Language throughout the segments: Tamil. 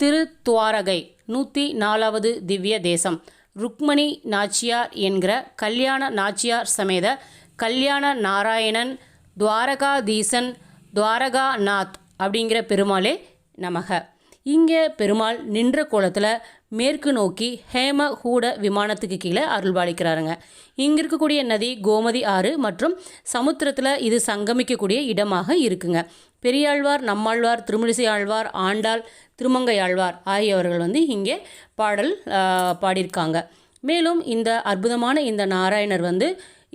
திரு துவாரகை நூற்றி நாலாவது திவ்ய தேசம். ருக்மணி நாச்சியார் என்கிற கல்யாண நாச்சியார் சமேத கல்யாண நாராயணன் துவாரகாதீசன் துவாரகாநாத் அப்படிங்கிற பெருமாளே நமக. இங்கே பெருமாள் நின்ற கோலத்தில் மேற்கு நோக்கி ஹேம ஹூட விமானத்துக்கு கீழே அருள்பாலிக்கிறாருங்க இங்கே இருக்கக்கூடிய நதி கோமதி ஆறு மற்றும் சமுத்திரத்தில் இது சங்கமிக்கக்கூடிய இடமாக இருக்குங்க. பெரியாழ்வார் நம்மாழ்வார் திருமலிசை ஆழ்வார் ஆண்டாள் திருமங்கை ஆழ்வார் ஆகியவர்கள் வந்து இங்கே பாடல் பாடியிருக்காங்க. மேலும் இந்த அற்புதமான இந்த நாராயணர் வந்து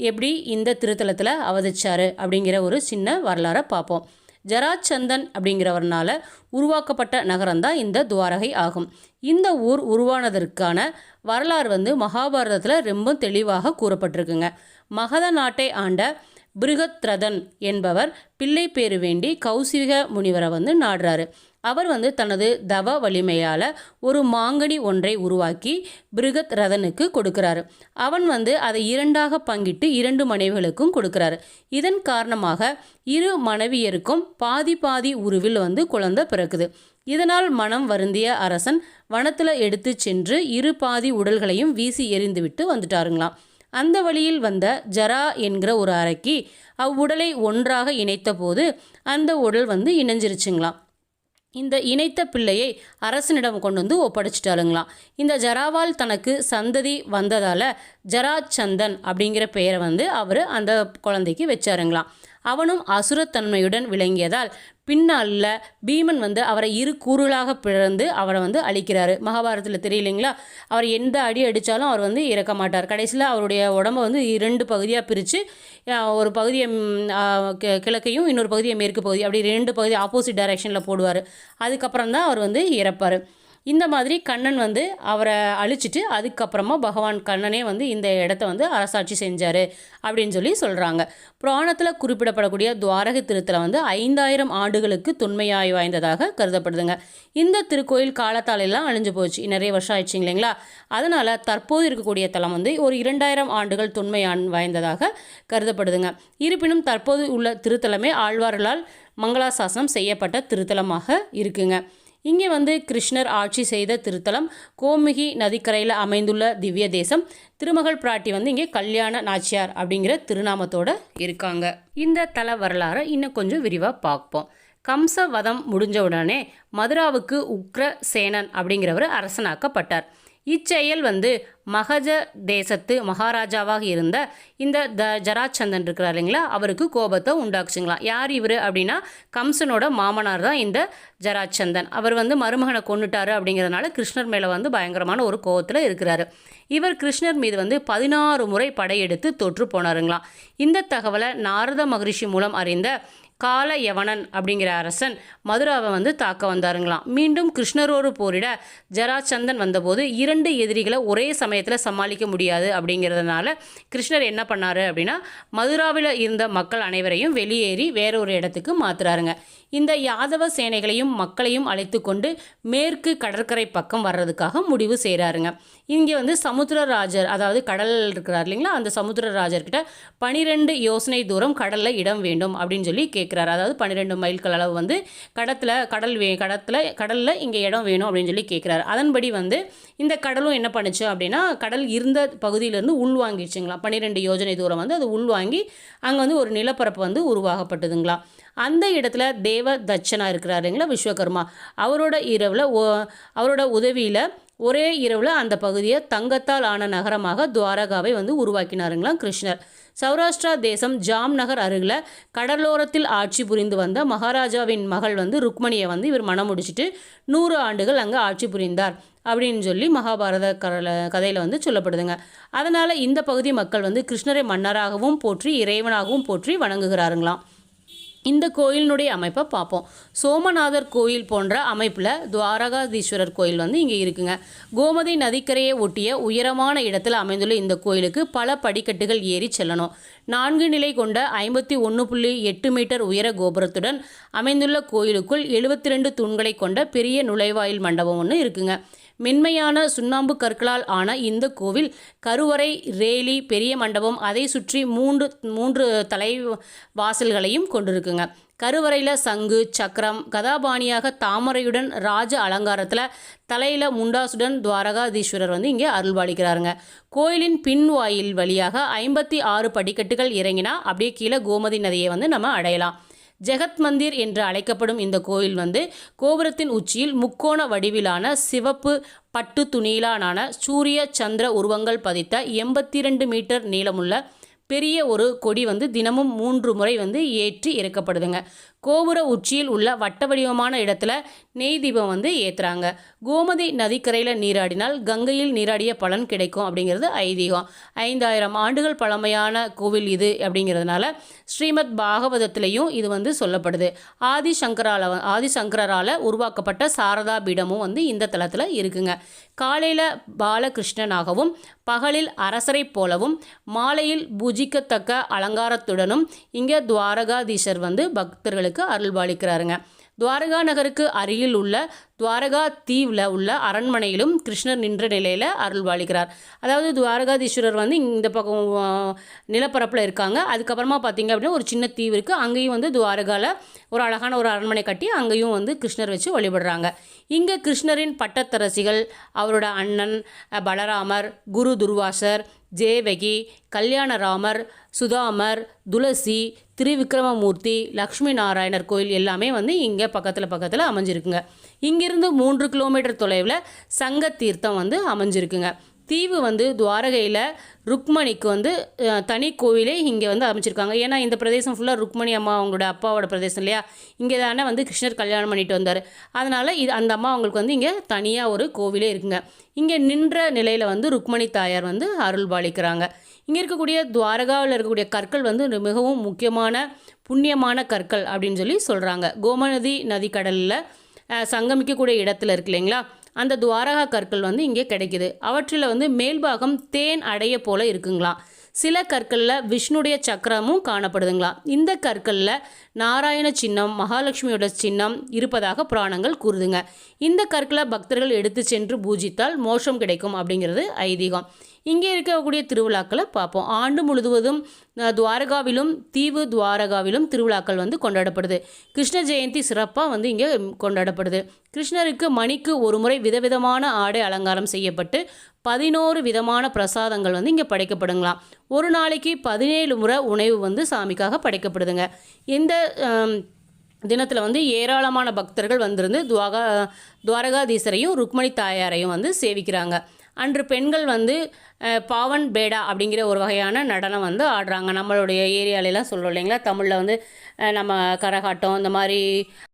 எப்படி இந்த திருத்தலத்தில் அவதிச்சார் அப்படிங்கிற ஒரு சின்ன வரலாறை பார்ப்போம். ஜராச்சந்தன் அப்படிங்கிறவர்னால உருவாக்கப்பட்ட நகரம்தான் இந்த துவாரகை ஆகும். இந்த ஊர் உருவானதற்கான வரலாறு வந்து மகாபாரதத்தில் ரொம்ப தெளிவாக கூறப்பட்டிருக்குங்க. மகத நாட்டை ஆண்ட பிருகத்ரதன் என்பவர் பிள்ளை பேரு வேண்டி கௌசிக முனிவரை வந்து நாடுறாரு. அவர் வந்து தனது தவ வலிமையால் ஒரு மாங்கனி ஒன்றை உருவாக்கி பிருகத் ரதனுக்கு கொடுக்கிறாரு. அவன் வந்து அதை இரண்டாக பங்கிட்டு இரண்டு மனைவிகளுக்கும் கொடுக்கிறாரு. இதன் காரணமாக இரு மனைவியருக்கும் பாதி பாதி உருவில் வந்து குழந்தை பிறக்குது. இதனால் மனம் வருந்திய அரசன் வனத்தில் எடுத்து சென்று இரு பாதி உடல்களையும் வீசி எறிந்துவிட்டு வந்துட்டாருங்களாம். அந்த வழியில் வந்த ஜரா என்கிற ஒரு அறைக்கு அவ்வுடலை ஒன்றாக இணைத்த போது அந்த உடல் வந்து இணைஞ்சிருச்சுங்களாம். இந்த இணைத்த பிள்ளையை அரசனிடம் கொண்டு வந்து ஒப்படைச்சிட்டாளுங்களாம். இந்த ஜராவால் தனக்கு சந்ததி வந்ததால் ஜராச்சந்தன் அப்படிங்கிற பெயரை வந்து அவர் அந்த குழந்தைக்கு வச்சாருங்களாம். அவனும் அசுரத்தன்மையுடன் விளங்கியதால் பின்னாளில் பீமன் வந்து அவரை இரு கூறுகளாக பிறந்து அவரை வந்து அழிக்கிறாரு. மகாபாரதத்தில் தெரியலைங்களா? அவர் எந்த அடி அடித்தாலும் அவர் வந்து இறக்க மாட்டார். கடைசியில் அவருடைய உடம்ப வந்து இரண்டு பகுதியாக பிரித்து ஒரு பகுதியை கிழக்கையும் இன்னொரு பகுதியை மேற்கு பகுதி அப்படி ரெண்டு பகுதி ஆப்போசிட் டைரெக்ஷனில் போடுவார். அதுக்கப்புறம் தான் அவர் வந்து இறப்பார். இந்த மாதிரி கண்ணன் வந்து அவரை அழிச்சிட்டு அதுக்கப்புறமா பகவான் கண்ணனே வந்து இந்த இடத்த வந்து அரசாட்சி செஞ்சார் அப்படின்னு சொல்லி சொல்கிறாங்க புராணத்தில் குறிப்பிடப்படக்கூடிய துவாரக திருத்தலம் வந்து ஐந்தாயிரம் ஆண்டுகளுக்கு தொன்மையாய் வாய்ந்ததாக கருதப்படுதுங்க. இந்த திருக்கோயில் காலத்தாலெல்லாம் அழிஞ்சு போச்சு. நிறைய வருஷம் ஆயிடுச்சு இல்லைங்களா? அதனால் தற்போது இருக்கக்கூடிய தலம் வந்து ஒரு இரண்டாயிரம் ஆண்டுகள் தொன்மையான் வாய்ந்ததாக கருதப்படுதுங்க. இருப்பினும் தற்போது உள்ள திருத்தலமே ஆழ்வார்களால் மங்களாசாசனம் செய்யப்பட்ட திருத்தலமாக இருக்குங்க. இங்கே வந்து கிருஷ்ணர் ஆட்சி செய்த திருத்தலம் கோமுகி நதிக்கரையில் அமைந்துள்ள திவ்ய தேசம் திருமகள் பிராட்டி வந்து இங்கே கல்யாண நாச்சியார் அப்படிங்கிற திருநாமத்தோடு இருக்காங்க. இந்த தல வரலாறை இன்னும் கொஞ்சம் விரிவாக பார்ப்போம். கம்ச வதம் முடிஞ்ச உடனே மதுராவுக்கு உக்ர சேனன் அப்படிங்கிறவர் அரசனாக்கப்பட்டார். இச்செயல் வந்து மகஜ தேசத்து மகாராஜாவாக இருந்த இந்த த ஜராச்சந்தன் இருக்கிறார் இல்லைங்களா? அவருக்கு கோபத்தை உண்டாக்குச்சுங்களாம் யார் இவர் அப்படின்னா கம்சனோட மாமனார் தான் இந்த ஜராச்சந்தன். அவர் வந்து மருமகனை கொண்டுட்டாரு அப்படிங்கிறதுனால கிருஷ்ணர் மேலே வந்து பயங்கரமான ஒரு கோபத்தில் இருக்கிறாரு. இவர் கிருஷ்ணர் மீது வந்து பதினாறு முறை படையெடுத்து தொற்று போனாருங்களாம் இந்த தகவலை நாரத மகரிஷி மூலம் அறிந்த கால யவனன் அப்படிங்கிற அரசன் மதுராவை வந்து தாக்க வந்தாருங்களாம். மீண்டும் கிருஷ்ணரோடு போரிட ஜராச்சந்தன் வந்தபோது இரண்டு எதிரிகளை ஒரே சமயத்தில் சமாளிக்க முடியாது அப்படிங்கிறதுனால கிருஷ்ணர் என்ன பண்ணாரு அப்படின்னா மதுராவில் இருந்த மக்கள் அனைவரையும் வெளியேறி வேறொரு இடத்துக்கு மாத்துறாருங்க. இந்த யாதவ சேனைகளையும் மக்களையும் அழைத்து கொண்டு மேற்கு கடற்கரை பக்கம் வர்றதுக்காக முடிவு செய்கிறாருங்க இங்கே வந்து சமுத்திரராஜர் அதாவது கடல் இருக்கிறார் இல்லைங்களா அந்த சமுத்திரராஜர்கிட்ட பனிரெண்டு யோசனை தூரம் கடலில் இடம் வேண்டும் அப்படின்னு சொல்லி கேட்குறாரு. அதாவது பன்னிரெண்டு மைல்கள் அளவு வந்து கடத்தில் கடல் வே கடத்தில் கடலில் இங்கே இடம் வேணும் அப்படின்னு சொல்லி கேட்குறாரு. அதன்படி வந்து இந்த கடலும் என்ன பண்ணுச்சு அப்படின்னா கடல் இருந்த பகுதியிலேருந்து உள்வாங்கிடுச்சுங்களாம் பன்னிரெண்டு யோஜனை தூரம் வந்து அது உள்வாங்கி அங்கே வந்து ஒரு நிலப்பரப்பு வந்து உருவாகப்பட்டதுங்களா. அந்த இடத்துல தேவ தட்சனா இருக்கிறாருங்களா விஸ்வகர்மா. அவரோட இரவில் அவரோட உதவியில் ஒரே இரவில் அந்த பகுதியை தங்கத்தால் ஆன நகரமாக துவாரகாவை வந்து உருவாக்கினாருங்களாம் கிருஷ்ணர். சௌராஷ்டிரா தேசம் ஜாம் நகர் அருகில் கடலோரத்தில் ஆட்சி புரிந்து வந்த மகாராஜாவின் மகள் வந்து ருக்மணியை வந்து இவர் மனம் முடிச்சுட்டு நூறு ஆண்டுகள் அங்கே ஆட்சி புரிந்தார் அப்படின்னு சொல்லி மகாபாரத கரல கதையில் வந்து சொல்லப்படுதுங்க. அதனால் இந்த பகுதி மக்கள் வந்து கிருஷ்ணரை மன்னராகவும் போற்றி இறைவனாகவும் போற்றி வணங்குகிறாருங்களாம். இந்த கோயிலினுடைய அமைப்பை பார்ப்போம். சோமநாதர் கோயில் போன்ற அமைப்பில் துவாரகாதீஸ்வரர் கோயில் வந்து இங்கே இருக்குங்க. கோமதி நதிக்கரையை ஒட்டிய உயரமான இடத்தில் அமைந்துள்ள இந்த கோயிலுக்கு பல படிக்கட்டுகள் ஏறி செல்லணும். நான்கு நிலை கொண்ட ஐம்பத்தி ஒன்று புள்ளி எட்டு மீட்டர் உயர கோபுரத்துடன் அமைந்துள்ள கோயிலுக்குள் எழுபத்தி ரெண்டு தூண்களை கொண்ட பெரிய நுழைவாயில் மண்டபம் ஒன்று இருக்குங்க. மென்மையான சுண்ணாம்பு கற்களால் ஆன இந்த கோவில் கருவறை ரேலி பெரிய மண்டபம் அதை சுற்றி மூன்று மூன்று தலை வாசல்களையும் கொண்டிருக்குங்க. கருவறையில் சங்கு சக்கரம் கதாபாணியாக தாமரையுடன் ராஜ அலங்காரத்தில் தலையில் முண்டாசுடன் துவாரகாதீஸ்வரர் வந்து இங்கே அருள்பாலிக்கிறாருங்க. கோயிலின் பின் வாயில் வழியாக ஐம்பத்தி ஆறு படிக்கட்டுகள் இறங்கினா அப்படியே கீழே கோமதி நதியை வந்து நம்ம அடையலாம். ஜெகத் மந்திர் என்று அழைக்கப்படும் இந்த கோயில் வந்து கோபுரத்தின் உச்சியில் முக்கோண வடிவிலான சிவப்பு பட்டு துணியிலான சூரிய சந்திர உருவங்கள் பதித்த எண்பத்தி ரெண்டு மீட்டர் நீளமுள்ள பெரிய ஒரு கொடி வந்து தினமும் மூன்று முறை வந்து ஏற்றி இறக்கப்படுதுங்க. கோபுர உச்சியில் உள்ள வட்ட வடிவமான இடத்துல நெய் தீபம் வந்து ஏற்றுறாங்க கோமதி நதிக்கரையில் நீராடினால் கங்கையில் நீராடிய பலன் கிடைக்கும் அப்படிங்கிறது ஐதீகம். ஐந்தாயிரம் ஆண்டுகள் பழமையான கோவில் இது அப்படிங்கிறதுனால ஸ்ரீமத் பாகவதத்திலையும் இது வந்து சொல்லப்படுது. ஆதிசங்கரால ஆதிசங்கரால் உருவாக்கப்பட்ட சாரதா பீடமும் வந்து இந்த தளத்தில் இருக்குங்க. காலையில் பாலகிருஷ்ணனாகவும் பகலில் அரசரைப் போலவும் மாலையில் பூஜை பூஜிக்கத்தக்க அலங்காரத்துடனும் இங்கே துவாரகாதீஷர் வந்து பக்தர்களுக்கு அருள்பாலிக்கிறாருங்க. துவாரகா நகருக்கு அருகில் உள்ள துவாரகா தீவில் உள்ள அரண்மனையிலும் கிருஷ்ணர் நின்ற நிலையில் அருள்பாலிக்கிறார் அதாவது துவாரகாதீஸ்வரர் வந்து இந்த பக்கம் நிலப்பரப்பில் இருக்காங்க. அதுக்கப்புறமா பார்த்தீங்க அப்படின்னா ஒரு சின்ன தீவு இருக்குது அங்கேயும் வந்து துவாரகாவில் ஒரு அழகான ஒரு அரண்மனை கட்டி அங்கேயும் வந்து கிருஷ்ணர் வச்சு வழிபடுறாங்க. இங்கே கிருஷ்ணரின் பட்டத்தரசிகள் அவரோட அண்ணன் பலராமர் குரு துர்வாசர் ஜேவகி கல்யாணராமர் சுதாமர் துளசி திருவிக்ரமமூர்த்தி லக்ஷ்மி நாராயணர் கோயில் எல்லாமே வந்து இங்கே பக்கத்தில் பக்கத்தில் அமைஞ்சிருக்குங்க. இங்கிருந்து மூன்று கிலோமீட்டர் தொலைவில் சங்க தீர்த்தம் வந்து அமைஞ்சிருக்குங்க. தீவு வந்து துவாரகையில் ருக்மணிக்கு வந்து தனி கோவிலே இங்கே வந்து அமைச்சிருக்காங்க. ஏன்னா இந்த பிரதேசம் ஃபுல்லாக ருக்மணி அம்மா அவங்களோட அப்பாவோட பிரதேசம் இல்லையா? இங்கே தானே வந்து கிருஷ்ணர் கல்யாணம் பண்ணிட்டு வந்தார். அதனால் இது அந்த அம்மா அவங்களுக்கு வந்து இங்கே தனியாக ஒரு கோவிலே இருக்குங்க. இங்கே நின்ற நிலையில் வந்து ருக்மணி தாயார் வந்து அருள் பாலிக்கிறாங்க. இங்கே இருக்கக்கூடிய துவாரகாவில் இருக்கக்கூடிய கற்கள் வந்து மிகவும் முக்கியமான புண்ணியமான கற்கள் அப்படின்னு சொல்லி சொல்கிறாங்க கோமநதி நதிக்கடலில் சங்கமிக்கக்கூடிய இடத்துல இருக்கு இல்லைங்களா? அந்த துவாரகா கற்கள் வந்து இங்கே கிடைக்குது. அவற்றில் வந்து மேல்பாகம் தேன் அடைய போல இருக்குங்களாம். சில கற்களில் விஷ்ணுடைய சக்கரமும் காணப்படுதுங்களா? இந்த கற்களில் நாராயண சின்னம் மகாலட்சுமியோட சின்னம் இருப்பதாக புராணங்கள் கூறுதுங்க. இந்த கற்களை பக்தர்கள் எடுத்து சென்று பூஜித்தால் மோஷம் கிடைக்கும் அப்படிங்கிறது ஐதீகம். இங்கே இருக்கக்கூடிய திருவிழாக்களை பார்ப்போம். ஆண்டு முழுவதும் துவாரகாவிலும் தீவு துவாரகாவிலும் திருவிழாக்கள் வந்து கொண்டாடப்படுது. கிருஷ்ண ஜெயந்தி சிறப்பாக வந்து இங்கே கொண்டாடப்படுது. கிருஷ்ணருக்கு மணிக்கு ஒரு முறை விதவிதமான ஆடை அலங்காரம் செய்யப்பட்டு பதினோரு விதமான பிரசாதங்கள் வந்து இங்கே படைக்கப்படுங்களாம். ஒரு நாளைக்கு பதினேழு முறை உணவு வந்து சாமிக்காக படைக்கப்படுதுங்க. இந்த தினத்தில் வந்து ஏராளமான பக்தர்கள் வந்திருந்து துவாகா துவாரகாதீசரையும் ருக்மணி தாயாரையும் வந்து சேவிக்கிறாங்க. அன்று பெண்கள் வந்து பாவன் பேடா அப்படிங்கிற ஒரு வகையான நடனம் வந்து ஆடுறாங்க. நம்மளுடைய ஏரியாலெலாம் சொல்கிறோம் இல்லைங்களா? தமிழில் வந்து நம்ம கரகாட்டம் இந்த மாதிரி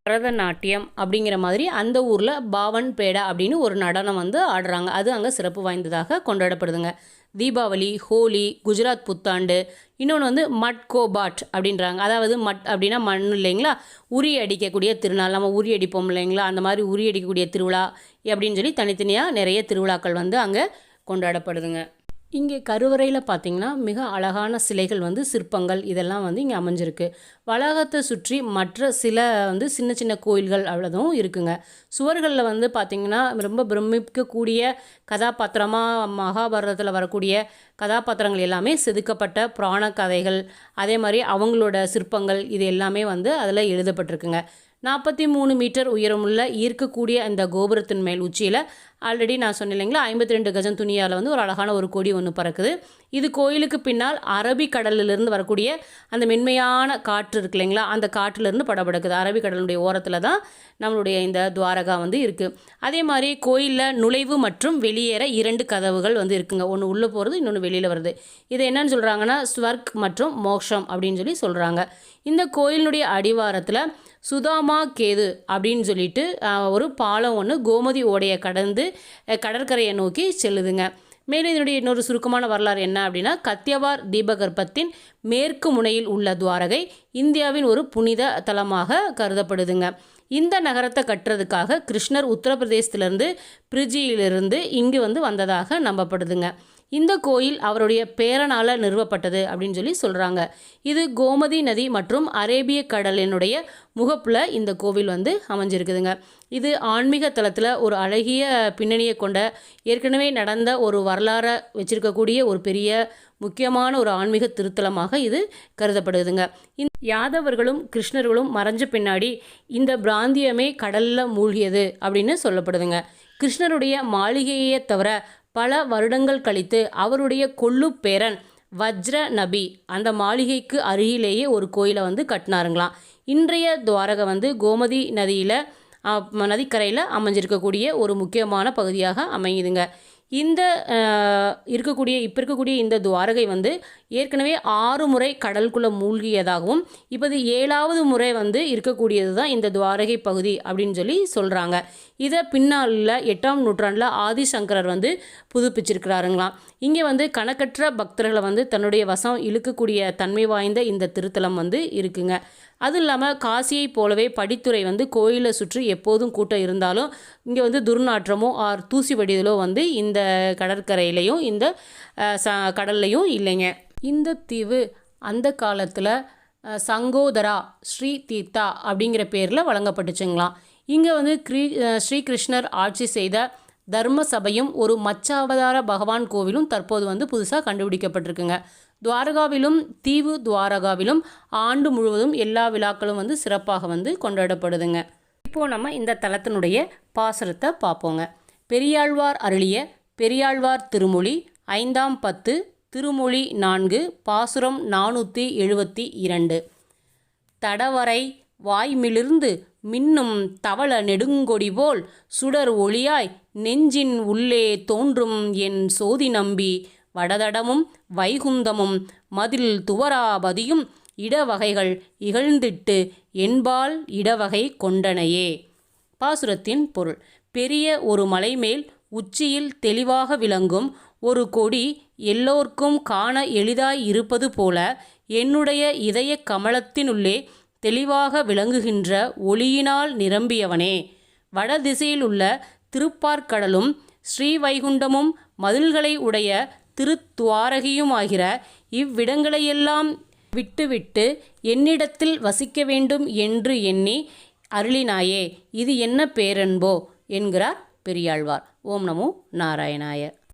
பரதநாட்டியம் அப்படிங்கிற மாதிரி அந்த ஊரில் பாவன் பேடா அப்படின்னு ஒரு நடனம் வந்து ஆடுறாங்க. அது அங்கே சிறப்பு வாய்ந்ததாக கொண்டாடப்படுதுங்க. தீபாவளி ஹோலி குஜராத் புத்தாண்டு இன்னொன்று வந்து மட் கோபாட் அப்படின்றாங்க. அதாவது மட் அப்படின்னா மண் இல்லைங்களா? உரி அடிக்கக்கூடிய திருநாள். நம்ம உரி அடிப்போம் இல்லைங்களா? அந்த மாதிரி உரி அடிக்கக்கூடிய திருவிழா அப்படின்னு சொல்லி தனித்தனியாக நிறைய திருவிழாக்கள் வந்து அங்கே கொண்டாடப்படுதுங்க. இங்கே கருவறையில் பார்த்தீங்கன்னா மிக அழகான சிலைகள் வந்து சிற்பங்கள் இதெல்லாம் வந்து இங்கே அமைஞ்சிருக்கு. வளாகத்தை சுற்றி மற்ற சில வந்து சின்ன சின்ன கோயில்கள் அவ்வளோதும் இருக்குங்க. சுவர்களில் வந்து பார்த்திங்கன்னா ரொம்ப பிரமிக்கக்கூடிய கதாபாத்திரமாக மகாபாரதத்தில் வரக்கூடிய கதாபாத்திரங்கள் எல்லாமே செதுக்கப்பட்ட புராண கதைகள். அதே மாதிரி அவங்களோட சிற்பங்கள் இது எல்லாமே வந்து அதில் எழுதப்பட்டிருக்குங்க. நாற்பத்தி மூணு மீட்டர் உயரமுள்ள ஈர்க்கக்கூடிய அந்த கோபுரத்தின் மேல் உச்சியில் ஆல்ரெடி நான் சொன்னேன் இல்லைங்களா ஐம்பத்தி ரெண்டு கஜம் துணியால் வந்து ஒரு அழகான ஒரு கொடி ஒன்று பறக்குது. இது கோயிலுக்கு பின்னால் அரபிக் கடலிலிருந்து வரக்கூடிய அந்த மென்மையான காற்று இருக்கு இல்லைங்களா அந்த காற்றுலேருந்து படபடக்குது. அரபிக் கடலுடைய ஓரத்தில் தான் நம்மளுடைய இந்த துவாரகா வந்து இருக்குது அதே மாதிரி கோயிலில் நுழைவு மற்றும் வெளியேற இரண்டு கதவுகள் வந்து இருக்குங்க. ஒன்று உள்ளே போகிறது இன்னொன்று வெளியில் வருது இது என்னன்னு சொல்கிறாங்கன்னா ஸ்வர்க் மற்றும் மோக்ஷம் அப்படின்னு சொல்லி சொல்கிறாங்க இந்த கோயிலினுடைய அடிவாரத்தில் சுதாமா கேது அப்படின்னு சொல்லிட்டு ஒரு பாலம் ஒன்று கோமதி ஓடையை கடந்து கடற்கரையை நோக்கி செல்லுதுங்க. மேலும் இதனுடைய இன்னொரு சுருக்கமான வரலாறு என்ன அப்படின்னா கத்தியவார் தீபகற்பத்தின் மேற்கு முனையில் உள்ள துவாரகை இந்தியாவின் ஒரு புனித தலமாக கருதப்படுதுங்க. இந்த நகரத்தை கட்டுறதுக்காக கிருஷ்ணர் உத்தரப்பிரதேசத்திலிருந்து பிரிஜியிலிருந்து இங்கு வந்து வந்ததாக நம்பப்படுதுங்க. இந்த கோயில் அவருடைய பேரனால் நிறுவப்பட்டது அப்படின்னு சொல்லி சொல்கிறாங்க இது கோமதி நதி மற்றும் அரேபிய கடலினுடைய முகப்பில் இந்த கோவில் வந்து அமைஞ்சிருக்குதுங்க. இது ஆன்மீக தளத்தில் ஒரு அழகிய பின்னணியை கொண்ட ஏற்கனவே நடந்த ஒரு வரலாறை வச்சிருக்கக்கூடிய ஒரு பெரிய முக்கியமான ஒரு ஆன்மீக திருத்தலமாக இது கருதப்படுதுங்க. இந்த யாதவர்களும் கிருஷ்ணர்களும் மறைஞ்ச பின்னாடி இந்த பிராந்தியமே கடலில் மூழ்கியது அப்படின்னு சொல்லப்படுதுங்க. கிருஷ்ணருடைய மாளிகையே தவிர பல வருடங்கள் கழித்து அவருடைய கொள்ளு பேரன் வஜ்ர நபி அந்த மாளிகைக்கு அருகிலேயே ஒரு கோயிலை வந்து கட்டினாருங்களாம். இன்றைய துவாரகை வந்து கோமதி நதியில் நதிக்கரையில் அமைஞ்சிருக்கக்கூடிய ஒரு முக்கியமான பகுதியாக அமையுதுங்க. இந்த இருக்கக்கூடிய இப்போ இருக்கக்கூடிய இந்த துவாரகை வந்து ஏற்கனவே ஆறு முறை கடலுக்குள்ளே மூழ்கியதாகவும் இப்போது ஏழாவது முறை வந்து இருக்கக்கூடியது தான் இந்த துவாரகை பகுதி அப்படின்னு சொல்லி சொல்கிறாங்க இதை பின்னாளில் எட்டாம் நூற்றாண்டில் ஆதிசங்கரர் வந்து புதுப்பிச்சிருக்கிறாருங்களாம். இங்கே வந்து கணக்கற்ற பக்தர்களை வந்து தன்னுடைய வசம் இழுக்கக்கூடிய தன்மை வாய்ந்த இந்த திருத்தலம் வந்து இருக்குங்க. அதுவும் இல்லாமல் காசியைப் போலவே படித்துறை வந்து கோயிலை சுற்றி எப்போதும் கூட்டம் இருந்தாலும் இங்கே வந்து துர்நாற்றமோ ஆர் தூசி வடிதலோ வந்து இந்த கடற்கரையிலையும் இந்த ச கடல்லையும் இல்லைங்க. இந்த தீவு அந்த காலத்தில் சங்கோதரா ஸ்ரீ தீர்த்தா அப்படிங்கிற பேரில் வழங்கப்பட்டுச்சுங்களாம். இங்கே வந்து கிரீ ஸ்ரீகிருஷ்ணர் ஆட்சி செய்த தர்ம சபையும் ஒரு மச்சாவதார பகவான் கோவிலும் தற்போது வந்து புதுசாக கண்டுபிடிக்கப்பட்டிருக்குங்க. துவாரகாவிலும் தீவு துவாரகாவிலும் ஆண்டு முழுவதும் எல்லா விழாக்களும் வந்து சிறப்பாக வந்து கொண்டாடப்படுதுங்க. இப்போது நம்ம இந்த தலத்தினுடைய பாசுரத்தை பார்ப்போங்க. பெரியாழ்வார் அருளிய பெரியாழ்வார் திருமொழி ஐந்தாம் பத்து திருமொழி நான்கு பாசுரம் நானூற்றி எழுபத்தி இரண்டு. தடவரை வாய்மிலிருந்து மின்னும் தவள நெடுங்கொடி போல் சுடர் ஒளியாய் நெஞ்சின் உள்ளே தோன்றும் என் சோதி நம்பி வடதடமும் வைகுந்தமும் மதில் துவராபதியும் இடவகைகள் இகழ்ந்திட்டு என்பால் இடவகை கொண்டனையே. பாசுரத்தின் பொருள். பெரிய ஒரு மலைமேல் உச்சியில் தெளிவாக விளங்கும் ஒரு கொடி எல்லோர்க்கும் காண எளிதாய் இருப்பது போல என்னுடைய இதய கமலத்தினுள்ளே தெளிவாக விளங்குகின்ற ஒளியினால் நிரம்பியவனே. வடதிசையிலுள்ள திருப்பார்கடலும் திருப்பார்க்கடலும் ஸ்ரீவைகுண்டமும் மதில்களை உடைய திருத்துவாரகியுமாகிற இவ்விடங்களையெல்லாம் விட்டுவிட்டு என்னிடத்தில் வசிக்க வேண்டும் என்று எண்ணி அருளினாயே இது என்ன பேரன்போ? என்கிறார் பெரியாழ்வார். ஓம் நமோ நாராயணாய.